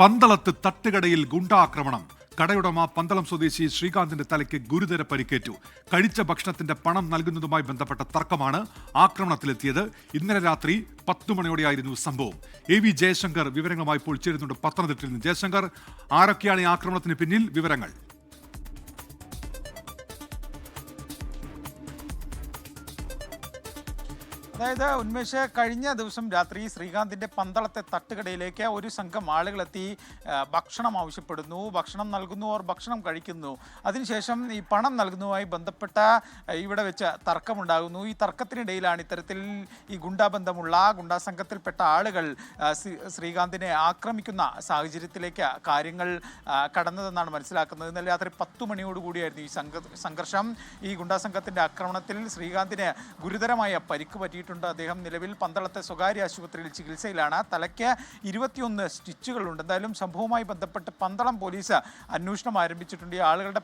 പന്തളത്ത് തട്ടുകടയിൽ ഗുണ്ടാക്രമണം. കടയുടമ പന്തളം സ്വദേശി ശ്രീകാന്തിന്റെ തലയ്ക്ക് ഗുരുതര പരിക്കേറ്റു. കഴിച്ച ഭക്ഷണത്തിന്റെ പണം നൽകുന്നതുമായി ബന്ധപ്പെട്ട തർക്കമാണ് ആക്രമണത്തിലെത്തിയത്. ഇന്നലെ രാത്രി പത്തു മണിയോടെയായിരുന്നു സംഭവം. എ വി ജയശങ്കർ വിവരങ്ങളുമായി ഇപ്പോൾ ചേരുന്നുണ്ട് പത്തനംതിട്ടയിൽ നിന്ന്. ജയശങ്കർ ആരൊക്കെയാണ് ഈ ആക്രമണത്തിന് പിന്നിൽ? വിവരങ്ങൾ. അതായത് ഉന്മേഷ് കഴിഞ്ഞ ദിവസം രാത്രി ശ്രീകാന്തിന്റെ പന്തളത്തെ തട്ടുകടയിലേക്ക് ഒരു സംഘം ആളുകളെത്തി ഭക്ഷണം ആവശ്യപ്പെടുന്നു. ഭക്ഷണം നൽകുന്നു അവർ ഭക്ഷണം കഴിക്കുന്നു. അതിനുശേഷം ഈ പണം നൽകുന്നതുമായി ബന്ധപ്പെട്ട ഇവിടെ വെച്ച് തർക്കമുണ്ടാകുന്നു. ഈ തർക്കത്തിനിടയിലാണ് ഇത്തരത്തിൽ ഈ ഗുണ്ടാബന്ധമുള്ള ഗുണ്ടാ സംഘത്തിൽപ്പെട്ട ആളുകൾ ശ്രീകാന്തിനെ ആക്രമിക്കുന്ന സാഹചര്യത്തിലേക്ക് കാര്യങ്ങൾ കടന്നതെന്നാണ് മനസ്സിലാക്കുന്നത്. ഇന്നലെ രാത്രി പത്തു മണിയോടുകൂടിയായിരുന്നു ഈ സംഘ സംഘർഷം. ഈ ഗുണ്ടാ സംഘത്തിന്റെ ആക്രമണത്തിൽ ശ്രീകാന്തിന് ഗുരുതരമായ പരിക്ക് പറ്റിയിട്ടുണ്ട്. അദ്ദേഹം നിലവിൽ പന്തളത്തെ സ്വകാര്യ ആശുപത്രിയിൽ ചികിത്സയിലാണ്. തലയ്ക്ക് ഇരുപത്തിയൊന്ന് സ്റ്റിച്ചുകളുണ്ട്. എന്തായാലും സംഭവവുമായി ബന്ധപ്പെട്ട് പന്തളം പോലീസ് അന്വേഷണം ആരംഭിച്ചിട്ടുണ്ട്. ഈ ആളുകളുടെ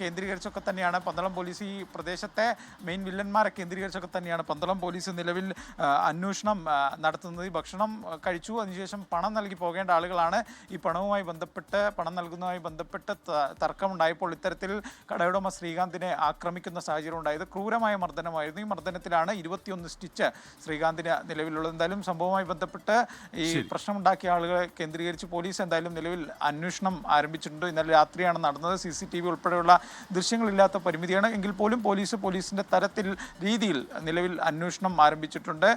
കേന്ദ്രീകരിച്ചൊക്കെ തന്നെയാണ് പന്തളം പോലീസ് ഈ പ്രദേശത്തെ മെയിൻ വില്ലന്മാരെ കേന്ദ്രീകരിച്ചൊക്കെ തന്നെയാണ് പന്തളം പോലീസ് നിലവിൽ അന്വേഷണം നടത്തുന്നത്. ഈ ഭക്ഷണം കഴിച്ചു. അതിനുശേഷം പണം നൽകി പോകേണ്ട ആളുകളാണ് ഈ പണവുമായി ബന്ധപ്പെട്ട് പണം നൽകുന്നതുമായി ബന്ധപ്പെട്ട് തർക്കമുണ്ടായപ്പോൾ ഇത്തരത്തിൽ കടയുടമ ശ്രീകാന്തിനെ ആക്രമിക്കുന്ന സാഹചര്യം ഉണ്ടായത് ക്രൂരമായ മർദ്ദനമായിരുന്നു. ഈ മർദ്ദനത്തിലാണ് ഇരുപത്തിയൊന്ന് സ്റ്റിച്ച് ശ്രീകാന്തിന് നിലവിലുള്ളത്. എന്തായാലും സംഭവവുമായി ബന്ധപ്പെട്ട് ഈ പ്രശ്നമുണ്ടാക്കിയ ആളുകളെ കേന്ദ്രീകരിച്ച് പോലീസ് എന്തായാലും നിലവിൽ അന്വേഷണം ആരംഭിച്ചിട്ടുണ്ട്. ഇന്നലെ രാത്രിയാണ് നടന്നത്. സി സി ടി വി ഉൾപ്പെടെയുള്ള ദൃശ്യങ്ങളില്ലാത്ത പരിമിതിയാണ്. എങ്കിൽ പോലും പോലീസ് പോലീസിന്റെ തരത്തിൽ രീതിയിൽ നിലവിൽ അന്വേഷണം ആരംഭിച്ചിട്ടുണ്ട്.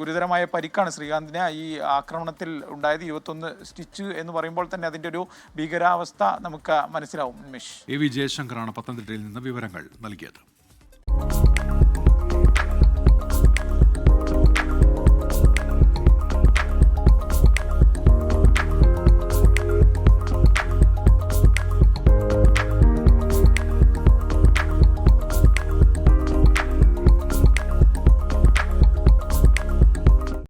ഗുരുതരമായ പരിക്കാണ് ശ്രീകാന്തിന് ഈ ആക്രമണത്തിൽ ഉണ്ടായത്. ഇരുപത്തൊന്ന് സ്റ്റിച്ച് എന്ന് പറയുമ്പോൾ തന്നെ അതിന്റെ ഒരു ഭീകരാവസ്ഥ നമുക്ക് മനസ്സിലാവും. ഉന്മേഷ് എ വി ജയശങ്കറാണ് പത്തനംതിട്ടയിൽ നിന്ന് വിവരങ്ങൾ നൽകിയത്.